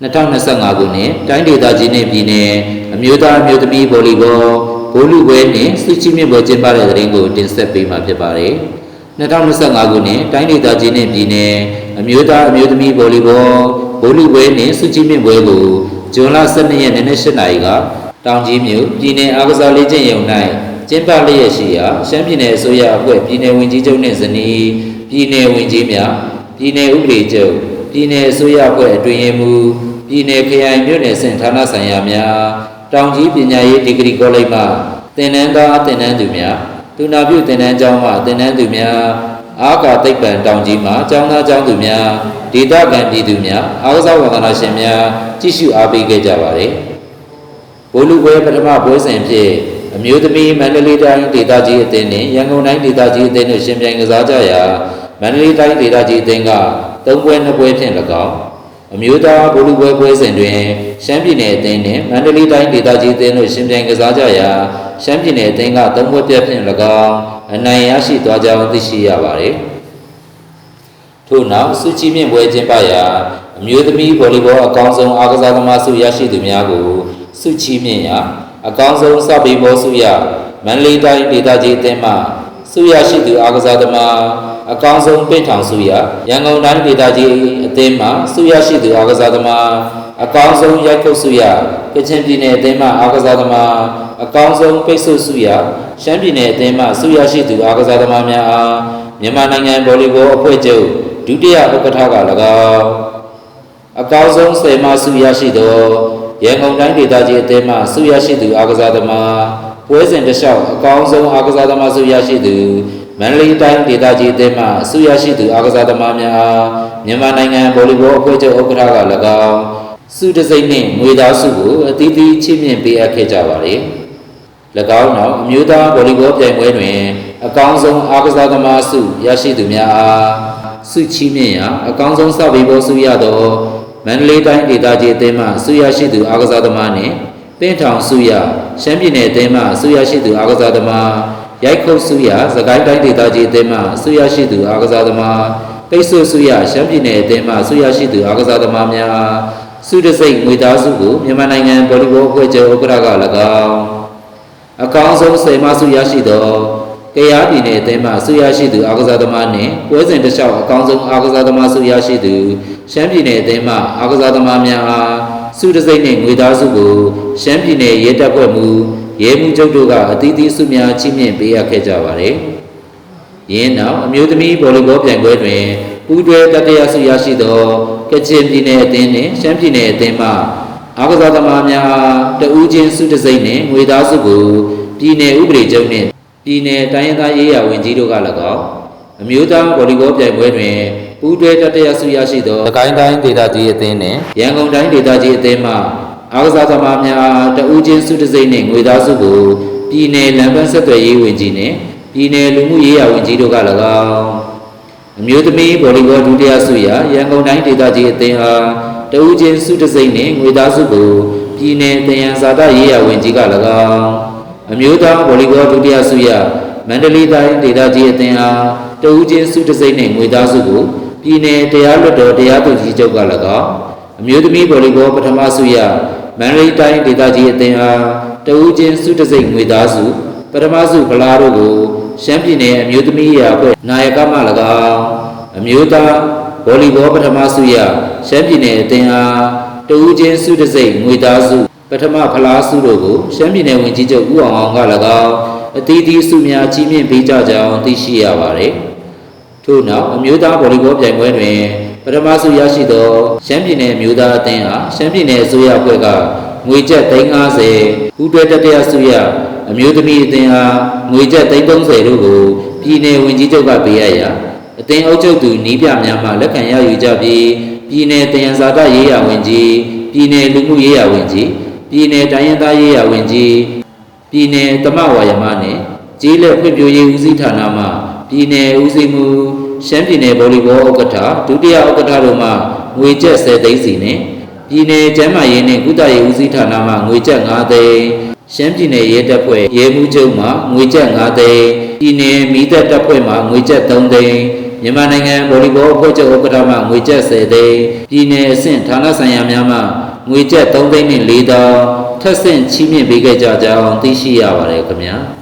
2025ခုနှစ်တိုင်းဒေသကြီးနှင့်ပြည်နယ်အမျိုးသားအမျိုးသမီးဗော်လီဘောဘိုးလူပွဲနှင့်စုချီမြင့်ပွဲကျင်းပတဲ့တဲ့ရင်ကိုတင်ဆက်ပေးမှာဖြစ်ပါတယ်။2025ခုနှစ်တိုင်းဒေသကြီးနှင့်ပြည်နယ်အမျိုးသားအမျိုးသမီးဗော်လီဘောဘိုးလူပွဲနှင့်စုချီမြင့်ပွဲကိုဇွန်လ12ရက်နေ့နဲ့8နာရီကတောင်ကြီးမြို့ပြည်နယ်အားကစားလေ့ကျင့်ရုံ၌ကျင်းပလျက်ရှိရာရှမ်းပြည်နယ်အစိုးရအဖွဲ့ပြည်နယ်ဝင်ကြီးချုပ်နှင့်ဇနီးပြည်နယ်ဝင်ကြီးများပြည်နယ်ဥပဒေချုပ်ပြည်နယ်အစိုးရအဖွဲ့အတွင်းရေးမှူး ပြည်နယ်ခရိုင်မြို့နယ်ဆင့်ဌာနဆိုင်ရာများတောင်ကြီးပညာရေးဒီဂရီကောလိပ်မှသင်တန်းသားသင်တန်းသူများဒုနာပြုသင်တန်းကျောင်းမှသင်တန်းသူများအာကာသိပ္ပံတောင်ကြီးမှကျောင်းသားကျောင်းသူများဒေသခံပြည်သူများအားကစားဝါသနာရှင်များကြည့်ရှုအားပေးခဲ့ကြပါတယ်ဘိုလ်လူပွဲပထမပွဲစဉ်ဖြင့်အမျိုးသမီးမန္တလေးတိုင်းဒေသကြီးအသင်းနှင့်ရန်ကုန်တိုင်းဒေသကြီးအသင်းတို့ရှင်ပြိုင်ကစားကြရာမန္တလေးတိုင်းဒေသကြီးအသင်းက၃ပွဲ၂ပွဲဖြင့်၎င်း အမျိုးသားဗိုလ်လူပွဲပွဲစဉ်တွင်ရှမ်းပြည်နယ်အသင်းနှင့်မန္တလေးတိုင်းဒေသကြီးအသင်းတို့ရှင်ပြိုင်ကစားကြရာရှမ်းပြည်နယ်အသင်းကသုံးပွဲပြတ်ဖြင့်၎င်းအနိုင်ရရှိသွားကြောင်းသိရှိရပါသည်ထို့နောက်စုချီမြင့်ပွဲကျင်းပရာအမျိုးသမီးဗော်လီဘောအကောင်းဆုံးအားကစားသမားဆုရရှိသူများကိုစုချီမြင့်ရာအကောင်းဆုံးစပီဘောဆုရမန္တလေးတိုင်းဒေသကြီးအသင်းမှ ဆုရရှိသူအားကစားသမားအကောင်းဆုံးပင့်ထောင်စုရရန်ကုန်တိုင်းဒေသကြီးအသင်းမှဆုရရှိသူအားကစားသမားအကောင်းဆုံးရိုက်ခုတ်ဆုရကချင်ပြည်နယ်အသင်းမှအားကစားသမားအကောင်းဆုံးပိတ်ဆို့ဆုရရှမ်းပြည်နယ်အသင်းမှဆုရရှိသူအားကစားသမားများအားမြန်မာနိုင်ငံဗော်လီဘောအဖွဲ့ချုပ်ဒုတိယဥက္ကဋ္ဌက၎င်းအကောင်းဆုံးဆယ်မဆုရရှိသောရန်ကုန်တိုင်းဒေသကြီးအသင်းမှဆုရရှိသူအားကစားသမား ပွဲစဉ်တစ်လျှောက်အကောင်းဆုံးအားကစားသမားဆုရရှိသူမန္တလေးတိုင်းဒေသကြီးအသင်းမှအစိုးရရှိသူအားကစားသမားများအားမြန်မာနိုင်ငံဗော်လီဘောအဖွဲ့ချုပ်ဥက္ကဋ္ဌက၎င်းစုတစိမ့်နှင့်ငွေသားစုကိုအသီးသီးချီးမြှင့်ပေးအပ်ခဲ့ကြပါသည်၎င်းနောက်အမျိုးသားဗော်လီဘောပြိုင်ပွဲတွင်အကောင်းဆုံးအားကစားသမားစုရရှိသူများအားစုချီးမြှင့်ရာအကောင်းဆုံးစပီဘောစုရသောမန္တလေးတိုင်းဒေသကြီးအသင်းမှစုရရှိသူအားကစားသမားနှင့် ပင့်ထောင်စုရရှမ်းပြည်နယ်အသင်းမှစုရရှိသူအားကစားသမားရိုက်ခုတ်စုရသခိုင်းတိုင်းဒေသကြီးအသင်းမှဆုရရှိသူအားကစားသမားပိတ်ဆို့ဆုရရှမ်းပြည်နယ်အသင်းမှဆုရရှိသူအားကစားသမားများစုတစိတ်ငွေသားစုကိုမြန်မာနိုင်ငံဗော်လီဘောအဖွဲ့ချုပ်ဥက္ကဋ္ဌက၎င်းအကောင်းဆုံးစေမဆုရရှိသောကရားပြည်နယ်အသင်းမှဆုရရှိသူအားကစားသမားနှင့်ပွဲစဉ်တစ်လျှောက်အကောင်းဆုံးအားကစားသမားဆုရရှိသူရှမ်းပြည်နယ်အသင်းမှအားကစားသမားများအား စုတစိတ်နှင့်ငွေသားစုကိုရှမ်းပြည်နယ်ရဲတပ်ဖွဲ့မှရဲမှုချုပ်တို့ကအသီးသီးစုများချီးမြှင့်ပေးအပ်ခဲ့ကြပါတယ်။ယင်းနောက်အမျိုးသမီးဗော်လီဘောပြိုင်ပွဲတွင်ပူးတွဲတတိယဆုရရှိသောကချင်ပြည်နယ်အသင်းနှင့်ရှမ်းပြည်နယ်အသင်းမှအားကစားသမားများတဦးချင်းစုတစ်စိမ့်နှင့်ငွေသားစုကိုပြည်နယ်ဥပဒေချုပ်နှင့်ပြည်နယ်တိုင်းရင်းသားရေးရာဝန်ကြီးတို့က၎င်းအမျိုးသားဗော်လီဘောပြိုင်ပွဲတွင် ပူးတွဲတတိယဆုရရှိသောသကိုင်းတိုင်းဒေသကြီးအသင်းနှင့်ရန်ကုန်တိုင်းဒေသကြီးအသင်းမှ အားကစားသမားများတဦးချင်းစုတစ်စိမ့်နှင့်ငွေသားစုကိုပြည်내လမ်းပန်းဆက်သွယ်ရေးဝန်ကြီးနှင့်ပြည်내လူမှုရေးရာဝန်ကြီးတို့က၎င်းအမျိုးသမီးဗော်လီဘောဒုတိယဆုရရန်ကုန်တိုင်းဒေသကြီးအသင်းအားတဦးချင်းစုတစ်စိမ့်နှင့်ငွေသားစုကိုပြည်내တယံဇာတရေးရာဝန်ကြီးက၎င်းအမျိုးသားဗော်လီဘောဒုတိယဆုရမန္တလေးတိုင်းဒေသကြီးအသင်းအားတဦးချင်းစုတစ်စိမ့်နှင့်ငွေသားစုကို ပြည်내တရားလွှတ်တော်တရားသူကြီးချုပ်က၎င်းအမျိုးသမီးဗော်လီဘောပထမဆုရမန္တလေးတိုင်းဒေသကြီးအသင်းအားတဦးချင်းစုတစိမ့်ငွေသားစုပထမဆုဖလားတို့ကိုရှမ်းပြည်နယ်အမျိုးသမီးရာအဖွဲ့နာယကမှ၎င်းအမျိုးသားဗော်လီဘောပထမဆုရရှမ်းပြည်နယ်အသင်းအားတဦးချင်းစုတစိမ့်ငွေသားစုပထမဖလားဆုတို့ကိုရှမ်းပြည်နယ်ဝန်ကြီးချုပ်ဦးအောင်အောင်က၎င်းအသီးသီးဆုများချီးမြှင့်ပေးကြကြောင်းသိရှိရပါတယ် ထို့နောက်အမျိုးသားဗော်လီဘောပြိုင်ပွဲတွင်ပထမဆုရရှိသောရှမ်းပြည်နယ်မျိုးသားအသင်းအားရှမ်းပြည်နယ်အစိုးရအဖွဲ့ကငွေကျပ်350ပူးတွဲတတိယဆုရအမျိုးသမီးအသင်းအားငွေကျပ်330တို့ကိုပြည်နယ်ဝင်ကြီးချုပ်ကပေးအပ်ရာအသင်းအုပ်ချုပ်သူနီးပြများမှလက်ခံရယူကြပြီးပြည်နယ်တယံဇာတရေးရာဝန်ကြီးပြည်နယ်လူမှုရေးရာဝန်ကြီးပြည်နယ်တိုင်းရင်းသားရေးရာဝန်ကြီးပြည်내တမဝါယမနဲ့ကျေးလက်ဖွံ့ဖြိုးရေးဦးစီးဌာနမှပြည်내ဦးစီးမှု ရှမ်းပြည်နယ်ဗိုလ်ဘောဥက္ကဋ္ဌဒုတိယဥက္ကဋ္ဌတို့မှငွေကျပ်10သိန်းစီနဲ့ပြည်နယ်ကျန်းမာရေးနှင့်ကုသရေးဦးစီးဌာနမှငွေကျပ်5သိန်းရှမ်းပြည်နယ်ရဲတပ်ဖွဲ့ရဲမှုချုပ်မှငွေကျပ်5သိန်းပြည်နယ်မိသက်တပ်ဖွဲ့မှငွေကျပ်3သိန်းမြန်မာနိုင်ငံဗိုလ်ဘောအဖွဲ့ချုပ်ဥက္ကဋ္ဌမှငွေကျပ်10သိန်းပြည်နယ်အဆင့်ဌာနဆိုင်ရာများမှငွေကျပ်3သိန်းနဲ့4သောထပ်ဆင့်ချီးမြှင့်ပေးခဲ့ကြကြောင်းသိရှိရပါတယ်ခင်ဗျာ။